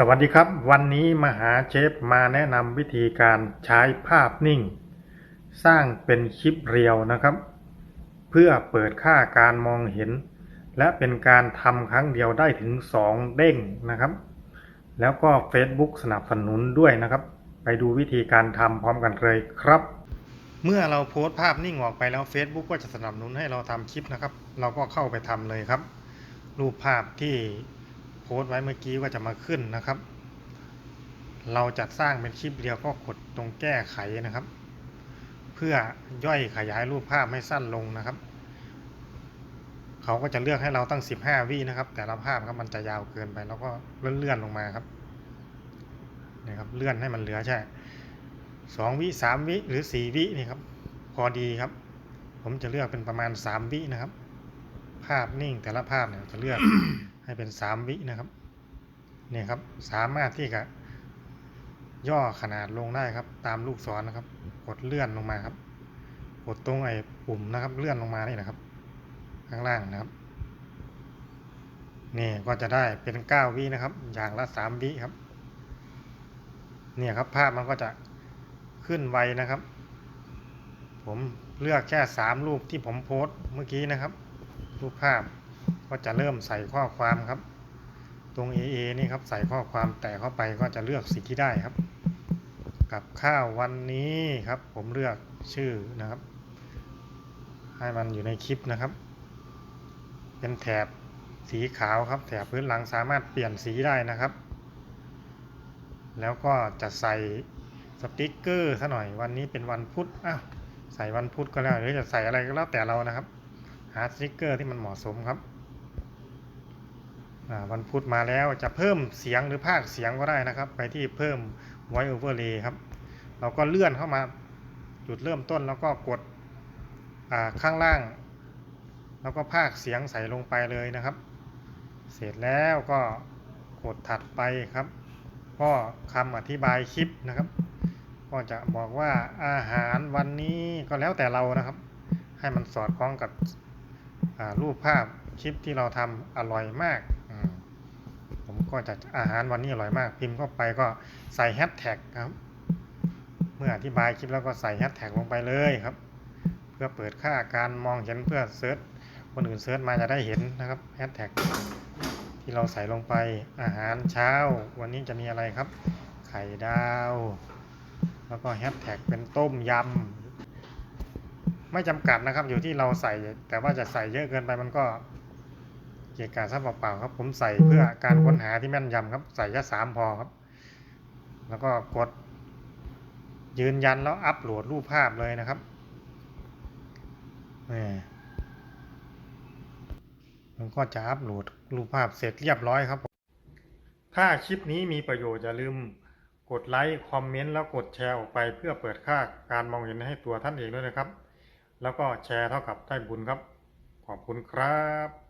สวัสดีครับ วันนี้มหาเชฟมาแนะนำวิธีการใช้ภาพนิ่ง สร้างเป็นคลิปเรียวนะครับ เพื่อเปิดค่าการมองเห็น และเป็นการทำครั้งเดียวได้ถึง 2 เด้งนะครับ แล้วก็ Facebook สนับสนุนด้วยนะครับ ไปดูวิธีการทำพร้อมกันเลยครับ เมื่อเราโพสต์ภาพนิ่งออกไปแล้ว Facebook ก็จะสนับสนุนให้เราทำคลิปนะครับ เราก็เข้าไปทำเลยครับ รูปภาพที่ โพสต์ไว้เมื่อกี้ก็จะมาขึ้นนะครับ เราจะสร้างเป็นคลิปเดียวก็กดตรงแก้ไขนะครับ เพื่อย่อยขยายรูปภาพให้สั้นลงนะครับเขาก็จะเลือกให้เราตั้ง 15 วินะครับ แต่ละภาพครับมันจะยาวเกินไป แล้วก็เลื่อนๆลงมาครับนี่ครับเลื่อนให้มันเหลือแค่สองวิสามวิหรือสี่วินี่ครับ พอดีครับ ผมจะเลือกเป็นประมาณสามวินะครับ ภาพนิ่งแต่ละภาพเนี่ยจะเลือก ให้เป็นสามวินะครับเนี่ยครับสามารถที่จะย่อขนาดลงได้ครับ ตามลูกศรนนะครับ กดเลื่อนลงมาครับ กดตรงไอ้ปุ่มนะครับ เลื่อนลงมานี่นะครับ ข้างล่างนะครับนี่ก็จะได้เป็นเก้าวินะครับ อย่างละสามวิครับเนี่ยครับภาพมันก็จะขึ้นไวนะครับ ผมเลือกแค่สามรูปที่ผมโพสต์เมื่อกี้นะครับ รูปภาพ ก็จะเริ่มใส่ข้อความครับ ตรง AA นี่ครับใส่ข้อความแต่เข้าไปก็จะเลือกสิ่งที่ได้ครับ กับข้าววันนี้ครับ ผมเลือกชื่อนะครับ ให้มันอยู่ในคลิปนะครับ เป็นแถบสีขาวครับ แถบพื้นหลังสามารถเปลี่ยนสีได้นะครับ แล้วก็จะใส่สติกเกอร์ซะหน่อยวันนี้เป็นวันพุธอ้าวใส่วันพุธก็แล้วหรือจะใส่อะไรก็แล้วแต่เรานะครับ หาสติกเกอร์ที่มันเหมาะสมครับ วันพุธมาแล้วจะเพิ่มเสียงหรือภาคเสียงก็ได้นะครับ ไปที่เพิ่ม voice overlay ครับ เราก็เลื่อนเข้ามาจุดเริ่มต้นแล้วก็กดข้างล่าง แล้วก็ภาคเสียงใส่ลงไปเลยนะครับ เสร็จแล้วก็กดถัดไปครับ ก็คำอธิบายคลิปนะครับ ก็จะบอกว่าอาหารวันนี้ก็แล้วแต่เรานะครับ ให้มันสอดคล้องกับรูปภาพคลิปที่เราทำอร่อยมาก ก็จะอาหารวันนี้อร่อยมาก พิมพ์เข้าไปก็ใส่แฮชแท็กครับ เมื่ออธิบายคลิปแล้วก็ใส่แฮชแท็กลงไปเลยครับ เพื่อเปิดค่าการมองเห็นเพื่อเซิร์ชคนอื่นเซิร์ชมาจะได้เห็นนะครับแฮชแท็กที่เราใส่ลงไปอาหารเช้า วันนี้จะมีอะไรครับ ไข่ดาว แล้วก็แฮชแท็กเป็นต้มยำไม่จำกัดนะครับอยู่ที่เราใส่แต่ว่าจะใส่เยอะเกินไปมันก็ เกี่ยกาซะเปล่าๆครับ ผมใส่เพื่อการค้นหาที่แม่นยำครับ ใส่แค่สามพอครับ แล้วก็กด ยืนยันแล้วอัปโหลดรูปภาพเลยนะครับนี่มันก็จะอัปโหลดรูปภาพเสร็จเรียบร้อยครับ ถ้าคลิปนี้มีประโยชน์อย่าลืมกดไลค์คอมเมนต์แล้วกดแชร์ออกไปเพื่อเปิดค่าการมองเห็นให้ตัวท่านเองด้วยนะครับ แล้วก็แชร์เท่ากับได้บุญครับ ขอบคุณครับ